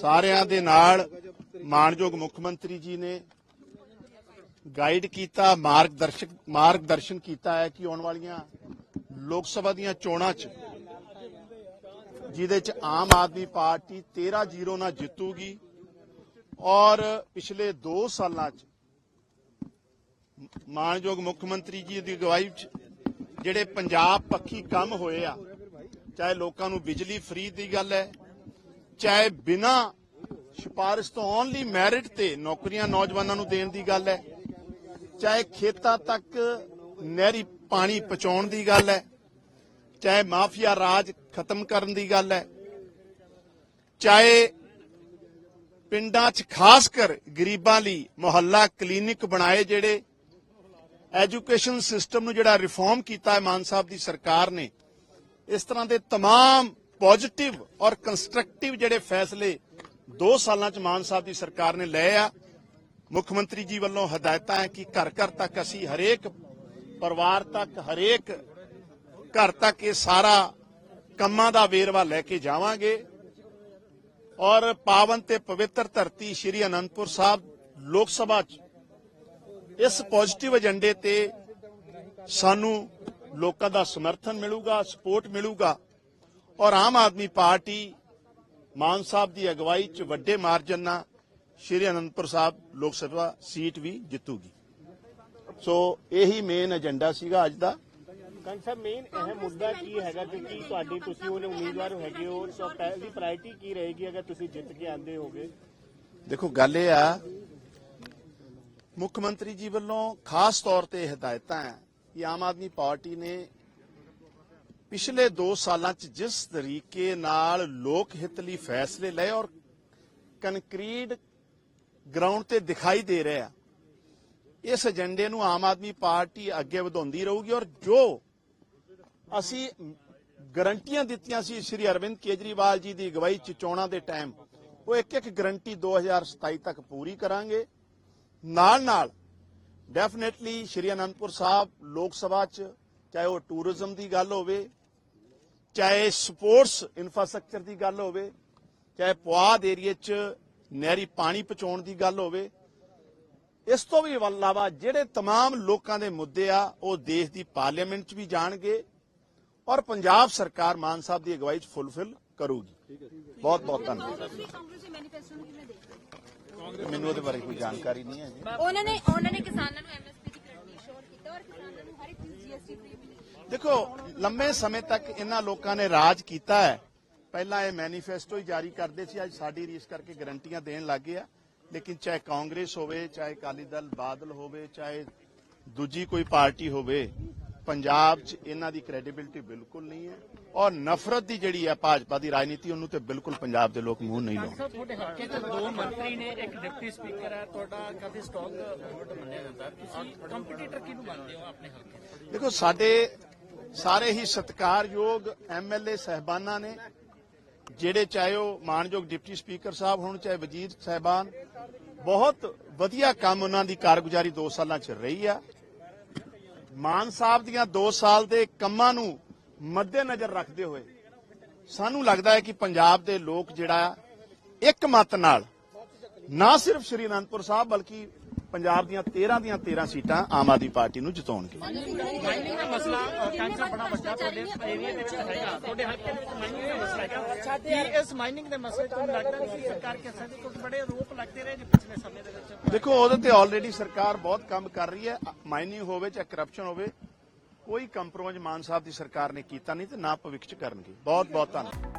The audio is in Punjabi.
ਸਾਰਿਆਂ ਦੇ ਨਾਲ ਮਾਨਯੋਗ ਮੁੱਖ ਮੰਤਰੀ ਜੀ ਨੇ ਗਾਈਡ ਕੀਤਾ, ਮਾਰਗਦਰਸ਼ਕ ਮਾਰਗਦਰਸ਼ਨ ਕੀਤਾ ਹੈ ਕਿ ਆਉਣ ਵਾਲੀਆਂ ਲੋਕ ਸਭਾ ਦੀਆਂ ਚੋਣਾਂ 'ਚ ਜਿਹਦੇ 'ਚ ਆਮ ਆਦਮੀ ਪਾਰਟੀ 13-0 ਨਾਲ ਜਿੱਤੂਗੀ ਔਰ ਪਿਛਲੇ 2 ਸਾਲਾਂ 'ਚ ਮਾਨਯੋਗ ਮੁੱਖ ਮੰਤਰੀ ਜੀ ਦੀ ਅਗਵਾਈ 'ਚ ਜਿਹੜੇ ਪੰਜਾਬ ਪੱਖੀ ਕੰਮ ਹੋਏ ਆ, ਚਾਹੇ ਲੋਕਾਂ ਨੂੰ ਬਿਜਲੀ ਫ੍ਰੀ ਦੀ ਗੱਲ ਹੈ ਚਾਹੇ ਬਿਨਾ ਸਿਫਾਰਿਸ਼ ਤੋਂ ਓਨਲੀ ਮੈਰਿਟ ਤੇ ਨੌਕਰੀਆਂ ਨੌਜਵਾਨਾਂ ਨੂੰ ਦੇਣ ਦੀ ਗੱਲ ਹੈ ਚਾਹੇ ਖੇਤਾਂ ਤੱਕ ਨਹਿਰੀ ਪਾਣੀ ਪਹੁੰਚਾਉਣ ਦੀ ਗੱਲ ਹੈ ਚਾਹੇ ਮਾਫੀਆ ਰਾਜ ਖਤਮ ਕਰਨ ਦੀ ਗੱਲ ਹੈ ਚਾਹੇ ਪਿੰਡਾਂ 'ਚ ਖਾਸ ਕਰ ਗਰੀਬਾਂ ਲਈ ਮੁਹੱਲਾ ਕਲੀਨਿਕ ਬਣਾਏ ਜਿਹੜੇ ਐਜੂਕੇਸ਼ਨ ਸਿਸਟਮ ਨੂੰ ਜਿਹੜਾ ਰਿਫਾਰਮ ਕੀਤਾ ਹੈ ਮਾਨ ਸਾਹਿਬ ਦੀ ਸਰਕਾਰ ਨੇ ਇਸ ਤਰ੍ਹਾਂ ਦੇ तमाम ਪੋਜ਼ਿਟਿਵ ਔਰ ਕੰਸਟਰਕਟਿਵ ਜਿਹੜੇ ਫੈਸਲੇ 2 ਸਾਲਾਂ 'ਚ ਮਾਨ ਸਾਹਿਬ ਦੀ ਸਰਕਾਰ ਨੇ ਲਏ ਆ। ਮੁੱਖ ਮੰਤਰੀ ਜੀ ਵੱਲੋਂ ਹਦਾਇਤਾਂ ਹੈ ਕਿ ਘਰ ਘਰ ਤੱਕ ਅਸੀਂ ਹਰੇਕ ਪਰਿਵਾਰ ਤੱਕ, ਹਰੇਕ ਘਰ ਤੱਕ ਇਹ ਸਾਰਾ ਕੰਮਾਂ ਦਾ ਵੇਰਵਾ ਲੈ ਕੇ ਜਾਵਾਂਗੇ। ਔਰ ਪਾਵਨ ਤੇ ਪਵਿੱਤਰ ਧਰਤੀ ਸ਼੍ਰੀ ਅਨੰਦਪੁਰ ਸਾਹਿਬ ਲੋਕ ਸਭਾ 'ਚ ਇਸ ਪੋਜ਼ਿਟਿਵ ਏਜੰਡੇ ਤੇ ਸਾਨੂੰ ਲੋਕਾਂ ਦਾ ਸਮਰਥਨ ਮਿਲੂਗਾ, ਸਪੋਰਟ ਮਿਲੂਗਾ। ਔਰ ਆਮ ਆਦਮੀ ਪਾਰਟੀ ਮਾਨ ਸਾਹਿਬ ਦੀ ਅਗਵਾਈ 'ਚ ਵੱਡੇ ਮਾਰਜਨ ਨਾਲ ਸ਼੍ਰੀ ਅਨੰਦਪੁਰ ਸਾਹਿਬ ਲੋਕ ਸਭਾ ਸੀਟ ਵੀ ਜਿੱਤੂਗੀ। ਸੋ ਇਹੀ ਮੇਨ ਏਜੰਡਾ ਸੀਗਾ ਅੱਜ ਦਾ। ਕੰਗ ਸਾਹਿਬ ਮੇਨ ਇਹ ਮੁੱਦਾ ਕੀ ਹੈਗਾ ਕਿ ਕੀ ਤੁਹਾਡੀ ਤੁਸੀਂ ਉਹਨੇ ਉਮੀਦਵਾਰ ਹੈਗੇ ਹੋ ਸੋ ਪਹਿਲੀ ਪ੍ਰਾਇੋਰਟੀ ਕੀ ਰਹੇਗੀ ਅਗਰ ਤੁਸੀਂ ਜਿੱਤ ਕੇ ਆਂਦੇ ਹੋਗੇ? ਦੇਖੋ ਗੱਲ ਇਹ ਆ ਮੁੱਖ ਮੰਤਰੀ ਜੀ ਵੱਲੋਂ ਖਾਸ ਤੌਰ ਤੇ ਹਦਾਇਤਾਂ ਹੈ ਕਿ ਆਮ ਆਦਮੀ ਪਾਰਟੀ ਨੇ ਪਿਛਲੇ 2 ਸਾਲਾਂ 'ਚ ਜਿਸ ਤਰੀਕੇ ਨਾਲ ਲੋਕ ਹਿੱਤ ਲਈ ਫੈਸਲੇ ਲਏ ਔਰ ਕੰਕਰੀਟ ਗਰਾਊਂਡ ਤੇ ਦਿਖਾਈ ਦੇ ਰਿਹਾ ਇਸ ਏਜੰਡੇ ਨੂੰ ਆਮ ਆਦਮੀ ਪਾਰਟੀ ਅੱਗੇ ਵਧਾਉਂਦੀ ਰਹੂਗੀ ਔਰ ਜੋ ਅਸੀਂ ਗਰੰਟੀਆਂ ਦਿੱਤੀਆਂ ਸੀ ਸ਼੍ਰੀ ਅਰਵਿੰਦ ਕੇਜਰੀਵਾਲ ਜੀ ਦੀ ਅਗਵਾਈ ਚ ਚੋਣਾਂ ਦੇ ਟਾਈਮ, ਉਹ ਇੱਕ ਇੱਕ ਗਰੰਟੀ 2027 ਤੱਕ ਪੂਰੀ ਕਰਾਂਗੇ। ਨਾਲ ਨਾਲ ਡੈਫੀਨਿਟਲੀ ਸ਼੍ਰੀ ਅਨੰਦਪੁਰ ਸਾਹਿਬ ਲੋਕ ਸਭਾ ਚ, ਚਾਹੇ ਉਹ ਟੂਰਿਜ਼ਮ ਦੀ ਗੱਲ ਹੋਵੇ ਚਾਹੇ ਸਪੋਰਟਸ ਇਨਫਰਾਸਟ੍ਰਕਚਰ ਦੀ ਗੱਲ ਹੋਵੇ ਚਾਹੇ ਪੁਆਧ ਏਰੀਏ ਚ ਨਹਿਰੀ ਪਾਣੀ ਪਹੁੰਚਾਉਣ ਦੀ ਗੱਲ ਹੋਵੇ ਇਸ ਤੋਂ ਵੀ ਇਲਾਵਾ ਜਿਹੜੇ तमाम ਲੋਕਾਂ ਦੇ ਮੁੱਦੇ ਆ ਉਹ ਦੇਸ਼ ਦੀ ਪਾਰਲੀਮੈਂਟ 'ਚ ਵੀ ਜਾਣਗੇ ਔਰ ਪੰਜਾਬ ਸਰਕਾਰ ਮਾਨ ਸਾਹਿਬ ਦੀ ਅਗਵਾਈ 'ਚ ਫੁੱਲਫਿਲ ਕਰੂਗੀ ਬਹੁਤ ਬਹੁਤ ਧੰਨਵਾਦ ਤੁਸੀਂ ਕਾਂਗਰਸ ਦੇ ਮੈਨੀਫੈਸਟੋ ਨੂੰ ਕਿਵੇਂ ਦੇਖਦੇ ਹੋ? ਮੈਨੂੰ ਉਹਦੇ ਬਾਰੇ ਕੋਈ ਜਾਣਕਾਰੀ ਨਹੀਂ ਹੈ ਜੀ ਉਹਨਾਂ ਨੇ ਉਹਨਾਂ ਨੇ ਕਿਸਾਨਾਂ ਨੂੰ ਦੇਖੋ, ਲੰਮੇ ਸਮੇਂ ਤੱਕ ਇਹਨਾਂ ਲੋਕਾਂ ਨੇ ਰਾਜ ਕੀਤਾ ਹੈ। ਪਹਿਲਾਂ ਇਹ ਮੈਨੀਫੈਸਟੋ ਹੀ ਜਾਰੀ ਕਰਦੇ ਸੀ, ਅੱਜ ਸਾਡੀ ਰੀਸ ਕਰਕੇ ਗਰੰਟੀਆਂ ਦੇਣ ਲੱਗੇ ਆ। ਲੇਕਿਨ ਚਾਹੇ ਕਾਂਗਰਸ ਹੋਵੇ, ਚਾਹੇ ਅਕਾਲੀ ਦਲ ਬਾਦਲ ਹੋਵੇ, ਚਾਹੇ ਦੂਜੀ ਕੋਈ ਪਾਰਟੀ ਹੋਵੇ ਪੰਜਾਬ 'ਚ ਇਹਨਾਂ ਦੀ ਕ੍ਰੈਡੀਬਿਲਿਟੀ ਬਿਲਕੁਲ ਨਹੀਂ ਹੈ ਔਰ ਨਫ਼ਰਤ ਦੀ ਜਿਹੜੀ ਹੈ ਭਾਜਪਾ ਦੀ ਰਾਜਨੀਤੀ ਉਹਨੂੰ ਤੇ ਬਿਲਕੁਲ ਪੰਜਾਬ ਦੇ ਲੋਕ ਮੂੰਹ ਨਹੀਂ ਲਾਉਂਦੇ ਸਰ ਤੁਹਾਡੇ ਹਲਕੇ 'ਚ ਦੋ ਮੰਤਰੀ ਨੇ ਇੱਕ ਡਿਪਟੀ ਸਪੀਕਰ ਹੈ ਤੁਹਾਡਾ ਕਾਫੀ ਸਟਰੋਂਗ ਵੋਟ ਮੰਨਿਆ ਜਾਂਦਾ। ਤੁਸੀਂ ਕੰਪੀਟੀਟਰ ਕਿਹਨੂੰ ਮੰਨਦੇ ਹੋ ਆਪਣੇ ਹਲਕੇ 'ਚ? ਦੇਖੋ ਸਾਡੇ ਸਾਰੇ ਹੀ ਸਤਿਕਾਰਯੋਗ ਐਮਐਲਏ ਸਹਿਬਾਨਾਂ ਨੇ ਜਿਹੜੇ ਚਾਹੇ ਉਹ ਮਾਨਯੋਗ ਡਿਪਟੀ ਸਪੀਕਰ ਸਾਹਿਬ ਹੋਣ ਚਾਹੇ ਵਜ਼ੀਰ ਸਹਿਬਾਨ ਬਹੁਤ ਵਧੀਆ ਕੰਮ ਉਹਨਾਂ ਦੀ ਕਾਰਗੁਜ਼ਾਰੀ 2 ਸਾਲਾਂ ਚ ਰਹੀ ਆ। ਮਾਨ ਸਾਹਿਬ ਦੀਆਂ 2 ਸਾਲ ਦੇ ਕੰਮਾਂ ਨੂੰ ਮੱਦੇਨਜ਼ਰ ਰੱਖਦੇ ਹੋਏ ਸਾਨੂੰ ਲੱਗਦਾ ਹੈ ਕਿ ਪੰਜਾਬ ਦੇ ਲੋਕ ਜਿਹੜਾ ਇੱਕ ਮਤ ਨਾਲ ਨਾ ਸਿਰਫ ਸ਼੍ਰੀ ਅਨੰਦਪੁਰ ਸਾਹਿਬ ਬਲਕਿ ਪੰਜਾਬ ਦੀਆਂ 13 ਦੀਆਂ 13 ਸੀਟਾਂ ਆਮ ਆਦਮੀ ਪਾਰਟੀ ਨੂੰ ਜਿਤਾਉਣਗੇ ਮਾਈਨਿੰਗ ਦਾ ਮਸਲਾ ਕੰਗ ਸਾਹਿਬ ਬੜਾ ਵੱਡਾ ਤੁਹਾਡੇ ਏਰੀਆ ਦੇ ਵਿੱਚ ਹੈਗਾ। ਤੁਹਾਡੇ ਹਲਕੇ ਦੇ ਵਿੱਚ ਮਾਈਨਿੰਗ ਦਾ ਮਸਲਾ ਹੈਗਾ। ਕੀ ਇਸ ਮਾਈਨਿੰਗ ਦੇ ਮਸਲੇ ਤੋਂ ਲੱਗਦਾ ਨਹੀਂ ਕਿ ਸਰਕਾਰ ਕੇ ਸਕਦੇ ਕੁਝ ਬੜੇ ਆਰੋਪ ਲੱਗਦੇ ਰਹੇ ਜੀ ਪਿਛਲੇ ਸਮੇਂ ਦੇ ਵਿੱਚ। ਦੇਖੋ ਉਹਦੇ ਤੇ ਆਲਰੇਡੀ ਸਰਕਾਰ ਬਹੁਤ ਕੰਮ ਕਰ ਰਹੀ ਹੈ। ਮਾਈਨਿੰਗ ਹੋਵੇ ਚਾਹੇ ਕਰਪਸ਼ਨ ਹੋਵੇ ਕੋਈ ਕੰਪਰੋਮਾਈਜ਼ ਮਾਨ ਸਾਹਿਬ ਦੀ ਸਰਕਾਰ ਨੇ ਕੀਤਾ ਨਹੀਂ ਤੇ ਨਾ ਭਵਿੱਖ ਚ ਕਰਨਗੇ। ਬਹੁਤ ਬਹੁਤ ਧੰਨਵਾਦ।